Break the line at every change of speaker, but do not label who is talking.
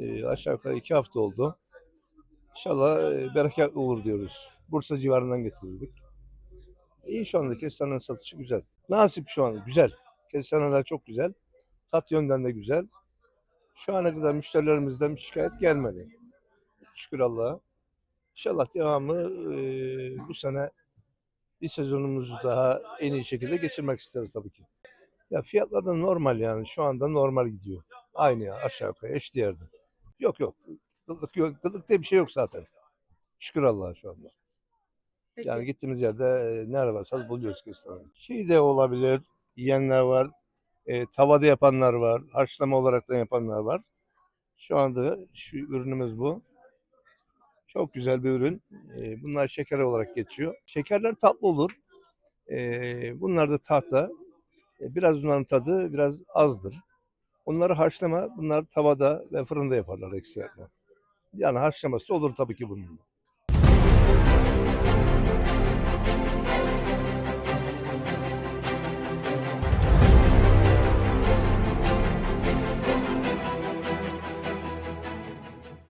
Ee, aşağı yukarı iki hafta oldu. İnşallah e, bereketli olur diyoruz. Bursa civarından getirdik. İyi şu anda kestanenin satışı güzel. Nasip şu an güzel. Kestaneler çok güzel. Tat yönden de güzel. Şu ana kadar müşterilerimizden bir şikayet gelmedi. Şükür Allah'a. İnşallah devamı e, bu sene bir sezonumuzu daha en iyi şekilde geçirmek isteriz tabii ki. Ya fiyatlar da normal yani şu anda normal gidiyor. Aynı ya aşağı yukarı eşdeğerde. Yok yok. Kılık yok. Kılık diye bir şey yok zaten. Şükür Allah'a şu anda.
Peki.
Yani gittiğimiz yerde e, nerede varsanız buluyoruz kestane. Şey de olabilir. Yiyenler var. E, tavada yapanlar var. Haşlama olarak da yapanlar var. Şu anda şu ürünümüz bu. Çok güzel bir ürün. E, bunlar şeker olarak geçiyor. Şekerler tatlı olur. E, bunlar da tahta. E, biraz bunların tadı biraz azdır. Onları haşlama, bunlar tavada ve fırında yaparlar ekstra. Yani haşlaması da olur tabii ki bunun.